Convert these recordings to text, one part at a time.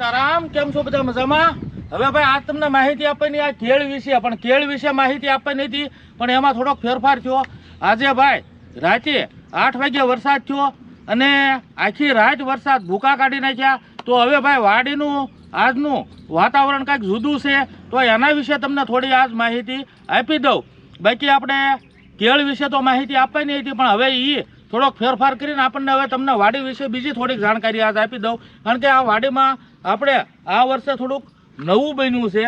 સીતારામ, કેમ છો બધા મજામાં? હવે ભાઈ આ તમને માહિતી આપવાની આ કેળ વિશે, પણ કેળ વિશે માહિતી આપવાની હતી, પણ એમાં થોડોક ફેરફાર થયો. આજે ભાઈ રાતે આઠ વાગ્યે વરસાદ થયો અને આખી રાત વરસાદ ભૂકા કાઢી નાખ્યા. તો હવે ભાઈ વાડીનું, આજનું વાતાવરણ કાંઈક જુદું છે. તો એના વિશે તમને થોડી આજ માહિતી આપી દઉં. બાકી આપણે કેળ વિશે તો માહિતી આપવાની હતી, પણ હવે એ થોડોક ફેરફાર કરીને આપણને હવે તમને વાડી વિશે બીજી થોડીક જાણકારી આજ આપી દઉં. કારણ કે આ વાડીમાં આપણે આ વર્ષે થોડુંક નવું બન્યું છે.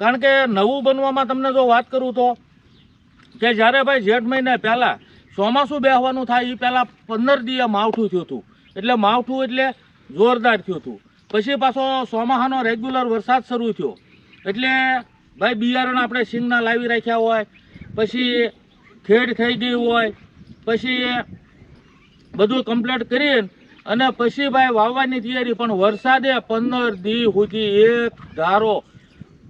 કારણ કે નવું બનવામાં તમને જો વાત કરું તો કે જ્યારે ભાઈ જેઠ મહિને પહેલાં ચોમાસું બેહવાનું થાય એ પહેલાં પંદર દિવસ માવઠું થયું હતું. એટલે માવઠું એટલે જોરદાર થયું હતું. પછી પાછો ચોમાહાનો રેગ્યુલર વરસાદ શરૂ થયો. એટલે ભાઈ બિયારણ આપણે સિંગના લાવી રાખ્યા હોય, પછી ખેડ થઈ ગઈ હોય, પછી બધું કમ્પ્લીટ કરીને અને પછી ભાઈ વાવવાની તૈયારી, પણ વરસાદે પંદર દી સુધી એક ધારો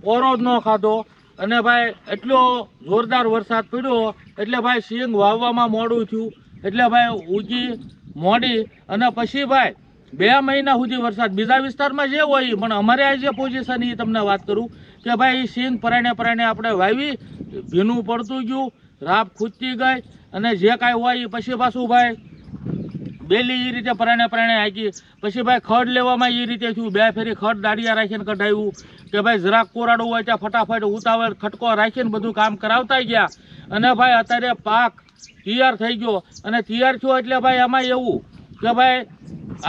પોરો જ ન ખાધો. અને ભાઈ એટલો જોરદાર વરસાદ પડ્યો, એટલે ભાઈ સિંગ વાવવામાં મોડું થયું. એટલે ભાઈ ઉગી મોડી અને પછી ભાઈ બે મહિના સુધી વરસાદ. બીજા વિસ્તારમાં જે હોય પણ અમારે આ જે પોઝિશન એ તમને વાત કરું કે ભાઈ સિંગ પરાણે પરાણે આપણે વાવી, ભીનું પડતું ગયું રાપ ખૂચતી ગઈ અને જે કાંઈ હોય એ પછી પાછું ભાઈ બેલી એ રીતે પરાણે પરાણે હાકી. પછી ભાઈ ખડ લેવામાં એ રીતે થયું. બે ફેરી ખડ દાડિયા રાખીને કઢાવ્યું કે ભાઈ જરાક કોરાડું હોય ત્યાં ફટાફટ ઉતાવળ, ખટકો રાખીને બધું કામ કરાવતા ગયા. અને ભાઈ અત્યારે પાક તૈયાર થઈ ગયો. અને તૈયાર થયો એટલે ભાઈ એમાં એવું કે ભાઈ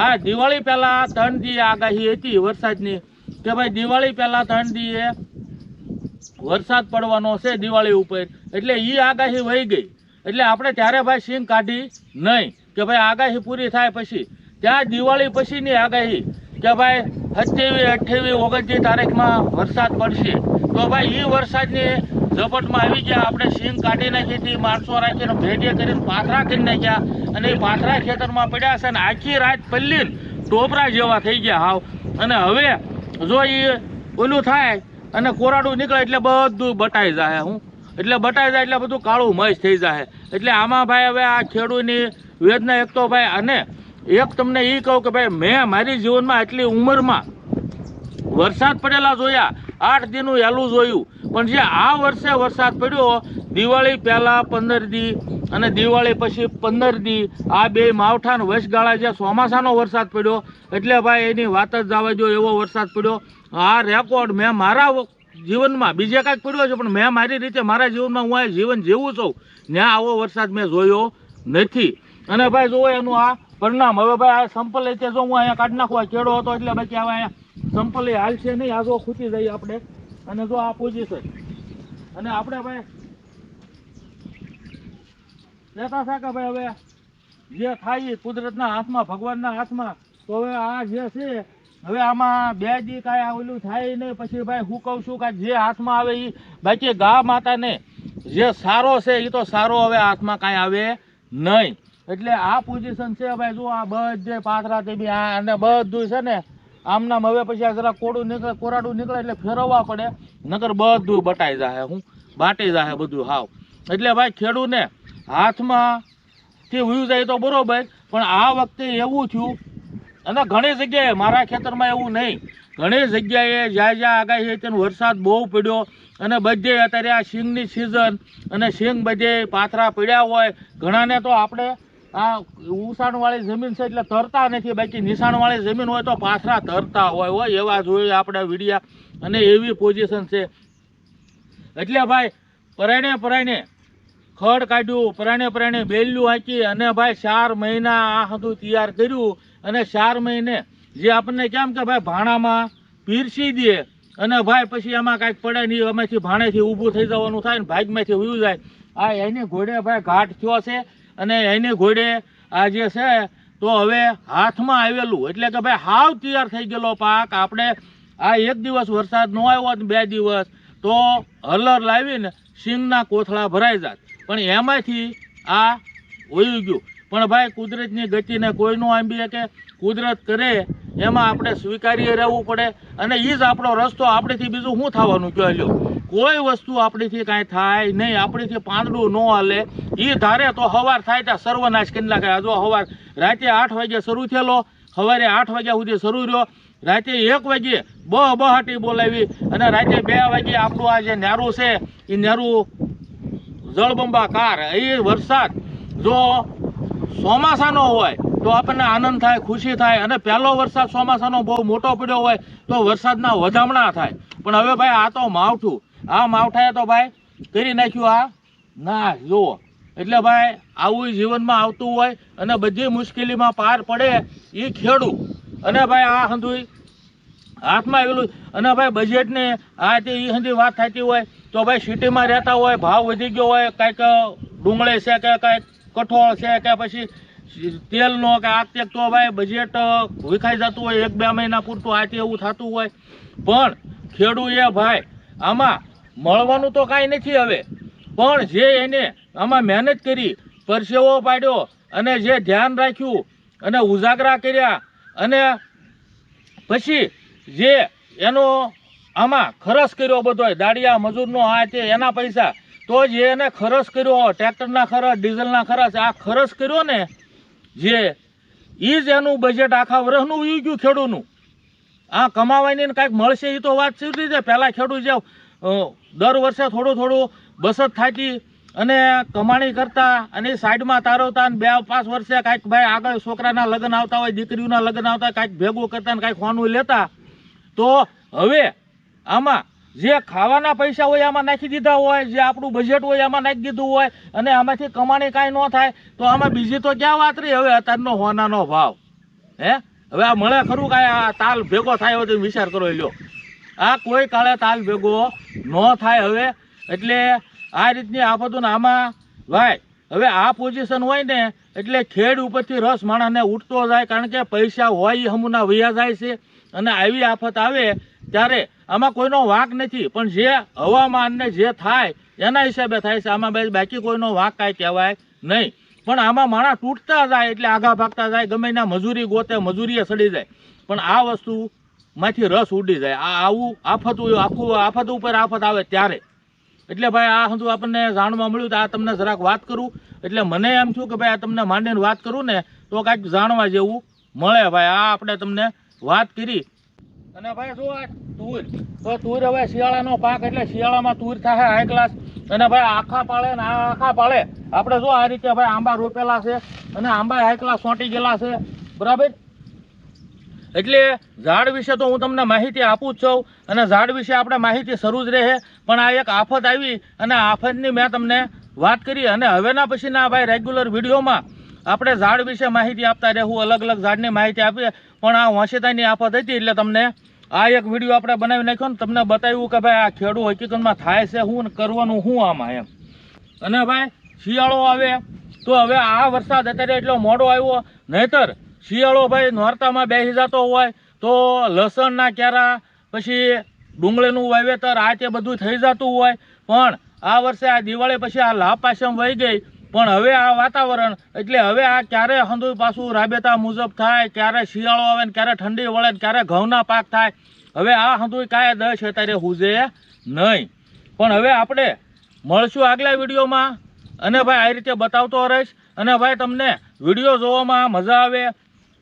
આ દિવાળી પહેલાં ત્રણ આગાહી હતી વરસાદની. કે ભાઈ દિવાળી પહેલાં ત્રણ વરસાદ પડવાનો છે દિવાળી ઉપર. એટલે એ આગાહી વહી ગઈ. એટલે આપણે ત્યારે ભાઈ સિંગ કાઢી નહીં. કે ભાઈ આગાહી પૂરી થાય પછી. ત્યાં દિવાળી પછીની આગાહી કે ભાઈ સત્યાવીસ, અઠ્યાવીસ, ઓગણત્રીસ તારીખમાં વરસાદ પડશે. તો ભાઈ એ વરસાદની ઝપટમાં આવી ગયા. આપણે સિંગ કાઢી નાખી હતી, માણસો રાખીને ભેટીએ કરીને પાથરા કરી નાખ્યા અને એ પાથરા ખેતરમાં પડ્યા છે અને આખી રાત પલ્લીને ટોપરા જેવા થઈ ગયા હાવ. અને હવે જો એ ઓલું થાય અને કોરાડું નીકળે એટલે બધું બટાઈ જાય હું. એટલે બટાઈ જાય એટલે બધું કાળું મસ્ત થઈ જાય એટલે આમાં ભાઈ હવે આ ખેડૂતની વેદના એક તો ભાઈ, અને એક તમને એ કહું કે ભાઈ, મેં મારી જીવનમાં એટલી ઉંમરમાં વરસાદ પડેલા જોયા, આઠ દીનું હેલું જોયું. પણ જે આ વર્ષે વરસાદ પડ્યો, દિવાળી પહેલાં પંદર દી અને દિવાળી પછી પંદર દી, આ બે માવઠાન વશગાળા જે ચોમાસાનો વરસાદ પડ્યો, એટલે ભાઈ એની વાત જ જવા જો એવો વરસાદ પડ્યો. આ રેકોર્ડ મેં મારા જીવનમાં, બીજે કાંઈક પડ્યો છે, પણ મેં મારી રીતે મારા જીવનમાં હું આ જીવન જીવું છું. ત્યાં આવો વરસાદ મેં જોયો નથી. અને ભાઈ જોવો એનું આ પરિણામ. હવે ભાઈ આ સંપલ રીતે જો હું અહીંયા કાઢી નાખવા કેળો હતો એટલે બાકી હવે અહીંયા સંપલ એ હાલશે નહીં. આ જો ખૂટી જઈએ આપણે. અને જો આ પોઝિશન અને આપણે ભાઈ લેતા હતા કે ભાઈ હવે જે થાય કુદરતના હાથમાં, ભગવાનના હાથમાં, તો હવે આ જે છે, હવે આમાં બે દી કાંઈ ઓલું થાય નહીં. પછી ભાઈ હું કહું છું કે જે હાથમાં આવે એ બાકી ગા માતાને જે સારો છે એ તો સારો હવે હાથમાં કાંઈ આવે નહીં. એટલે આ પોઝિશન છે ભાઈ, જો આ બધે પાથરા તે બી આ અને બધું છે ને આમ નામ હવે પછી આ જરા કોડું નીકળે, કોરાડું નીકળે એટલે ફેરવવા પડે, નકર બધું બટાઈ જાય હું, બાટી જાય બધું હાવ. એટલે ભાઈ, ખેડૂને હાથમાં થી ઉયું જાય તો બરોબર, પણ આ વખતે એવું થયું, અને ઘણી જગ્યાએ મારા ખેતરમાં એવું નહીં, ઘણી જગ્યાએ જ્યાં જ્યાં આગાહી હતી વરસાદ બહુ પડ્યો, અને બધે અત્યારે આ સિંગની સિઝન અને સિંગ બધે પાથરા પડ્યા હોય, ઘણાને તો આપણે આ ઉસાણવાળી જમીન છે એટલે તરતા નથી, બાકી નિશાણવાળી જમીન હોય તો પાથરા તરતા હોય હોય એવા જોઈએ આપણે વિડિયા. અને એવી પોઝિશન છે. એટલે ભાઈ, પરાયણે પરાયણે ખડ કાઢ્યું પરાણે પરાણે બેલ્યું હાંકી અને ભાઈ ચાર મહિના આ હતું તૈયાર કર્યું અને ચાર મહિને જે આપણને કેમ કે ભાઈ ભાણામાં પીરસી દે અને ભાઈ પછી એમાં કાંઈક પડે નહીં, એમાંથી ભાણેથી ઊભું થઈ જવાનું થાય ને ભાગમાંથી ઉયું જાય. આ એની ઘોડે ભાઈ ઘાટ થયો છે. અને એની ઘોડે આ જે છે, તો હવે હાથમાં આવેલું. એટલે કે ભાઈ હાવ તૈયાર થઈ ગયેલો પાક. આપણે આ એક દિવસ વરસાદ ન આવ્યો ને બે દિવસ, તો હલર લાવીને સિંગના કોથળા ભરાઈ જાત. પણ એમાંથી આ વયું ગયું. પણ ભાઈ કુદરતની ગતિને કોઈનું આંબી કે કુદરત કરે, એમાં આપણે સ્વીકારીએ રહેવું પડે. અને એ જ આપણો રસ્તો, આપણેથી બીજું શું થવાનું? કહો લ્યો. કોઈ વસ્તુ આપણીથી કાંઈ થાય નહીં, આપણીથી પાંદડું ન હાલે. એ ધારે તો હવાર થાય ત્યાં સર્વનાશ કરી નાખે. જો હવાર રાતે આઠ વાગ્યા શરૂ થયેલો, સવારે આઠ વાગ્યા સુધી શરૂ રહ્યો. રાતે એક વાગ્યે બ બહાટી બોલાવી અને રાતે બે વાગ્યે આપણું આ જે નેરું છે એ નેરું જળબંબાકાર એ વરસાદ જો ચોમાસાનો હોય તો આપણને આનંદ થાય, ખુશી થાય અને પહેલો વરસાદ ચોમાસાનો બહુ મોટો પડ્યો હોય તો વરસાદના વધામણા થાય. પણ હવે ભાઈ આ તો માવઠું. આ માવઠાએ તો ભાઈ, કરી નાખ્યું આ. ના, જુઓ. એટલે ભાઈ, આવું જીવનમાં આવતું હોય અને બધી મુશ્કેલીમાં પાર પડે એ ખેડૂત. અને ભાઈ, આ હંધુય હાથમાં આવેલું. અને ભાઈ બજેટને આ તે એ હંધી વાત થતી હોય, તો ભાઈ સિટીમાં રહેતા હોય, ભાવ વધી ગયો હોય, કાંઈક ડુંગળી છે કે કાંઈક કઠોળ છે કે પછી તેલનો કે આ તે તો ભાઈ બજેટ વિખાઈ જતું હોય, એક બે મહિના પૂરતું આ તે એવું થતું હોય. પણ ખેડૂએ ભાઈ, આમાં મળવાનું તો કાંઈ નથી હવે. પણ જે એને આમાં મહેનત કરી, પરસેવો પાડ્યો અને જે ધ્યાન રાખ્યું અને ઉજાગરા કર્યા અને પછી જે એનો આમાં ખર્ચ કર્યો બધો દાડિયા, મજૂરનો આ તે એના પૈસા, તો જે એને ખર્ચ કર્યો, ટ્રેક્ટરના ખર્ચ ડીઝલના ખર્ચ આ ખર્ચ કર્યો ને, જે એ જ એનું બજેટ આખા વર્ષનું ઈ ગયું ખેડૂતનું આ કમાવાની કાંઈક મળશે એ તો વાત સીધી છે પહેલાં ખેડૂત જે દર વર્ષે થોડું થોડું બચત થતી અને કમાણી કરતા અને સાઈડમાં તારવતા અને બે પાંચ વર્ષે કાંઈક ભાઈ આગળ છોકરાના લગ્ન આવતા હોય, દીકરીઓના લગ્ન આવતા, કાંઈક ભેગું કરતા ને કાંઈક હોનું લેતા, તો હવે આમાં જે ખાવાના પૈસા હોય આમાં નાખી દીધા હોય, જે આપણું બજેટ હોય એમાં નાખી દીધું હોય અને આમાંથી કમાણી કાંઈ ન થાય, તો આમાં બીજી તો ક્યાં વાત રહી? હવે અત્યારનો હોનાનો ભાવ. હે? હવે આ મળે ખરું કાંઈ આ તાલ ભેગો થાય હોય તો વિચાર કરો લ્યો. આ કોઈ કાળે તાલ ભેગો ન થાય હવે, એટલે આ રીતની આફતો ને આમાં ભાઈ હવે આ પોઝિશન હોય ને, એટલે ખેડ ઉપરથી રસ માણસને ઉઠતો જાય, કારણ કે પૈસા હોય હમુના વૈયા જાય છે. અને આવી આફત આવે ત્યારે આમાં કોઈનો વાંક નથી, પણ જે હવામાનને જે થાય, એના હિસાબે થાય છે. આમાં બાકી કોઈનો વાંક કાંઈ કહેવાય નહીં. પણ આમાં માણસ તૂટતા જાય, એટલે આઘા ભાગતા જાય, ગમે એના મજૂરી ગોતે, મજૂરીએ સડી જાય. પણ આ વસ્તુ માંથી રસ ઉડી જાય. આ આવું આફત આખું આફત ઉપર આફત આવે ત્યારે. એટલે ભાઈ આ હતું આપણને જાણવા મળ્યું તો આ તમને જરાક વાત કરું. એટલે મને એમ થયું કે ભાઈ આ તમને માંડીને વાત કરું ને તો કાંઈક જાણવા જેવું મળે ભાઈ. આ આપણે તમને વાત કરી. અને ભાઈ જો આ તુર? તો તુર હવે શિયાળાનો પાક એટલે શિયાળામાં તુર થાય હાઈ ક્લાસ અને ભાઈ આખા પાળે ને આખા પાળે આપણે જો આ રીતે ભાઈ આંબા રોપેલા છે? અને આંબા હાઈ ક્લાસ સોંટી ગયેલા છે. બરાબર? એટલે ઝાડ વિશે તો હું તમને માહિતી આપું જ છું અને ઝાડ વિશે આપણે માહિતી શરૂ જ રહે. પણ આ એક આફત આવી અને આફતની મેં તમને વાત કરી અને હવેના પછીના ભાઈ રેગ્યુલર વિડીયોમાં આપણે ઝાડ વિશે માહિતી આપતા રહેવું, અલગ અલગ ઝાડની માહિતી આપીએ. પણ આ વંશેતાની આફત હતી એટલે તમને આ એક વીડિયો આપણે બનાવી નાખ્યો ને તમને બતાવ્યું કે ભાઈ આ ખેડૂ હકીકતમાં થાય છે શું કરવાનું શું આમાં એમ. અને ભાઈ શિયાળો આવે તો હવે આ વરસાદ અત્યારે એટલો મોડો આવ્યો, નહીતર શિયાળો ભાઈ નોરતામાં બેસી જતો હોય તો લસણના કેરા પછી ડુંગળીનું વાવેતર, આ તે બધું થઈ જતું હોય. પણ આ વર્ષે આ દિવાળી પછી આ લાપાસમ વહી ગઈ. પણ હવે આ વાતાવરણ, એટલે હવે આ ક્યારે હંધુ પાછું રાબેતા મુજબ થાય, ક્યારે શિયાળો આવે ને ક્યારે ઠંડી વળે ને ક્યારે ઘઉંના પાક થાય. હવે આ હંધુય કાંઈ દસ અત્યારે હુજે નહીં. પણ હવે આપણે મળશું આગલા વિડીયોમાં. અને ભાઈ આ રીતે બતાવતો રહીશ. અને ભાઈ તમને વીડિયો જોવામાં મજા આવે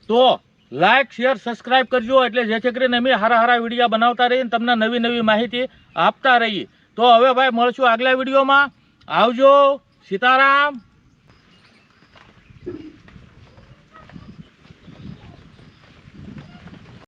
તો લાઇક શેર સબસ્ક્રાઇબ કરજો. એટલે જેથી કરીને અમે હારા હારા વીડિયો બનાવતા રહીએ તમને નવી નવી માહિતી આપતા રહીએ. તો હવે ભાઈ, મળશું આગલા વિડીયોમાં આવજો. સીતારામ.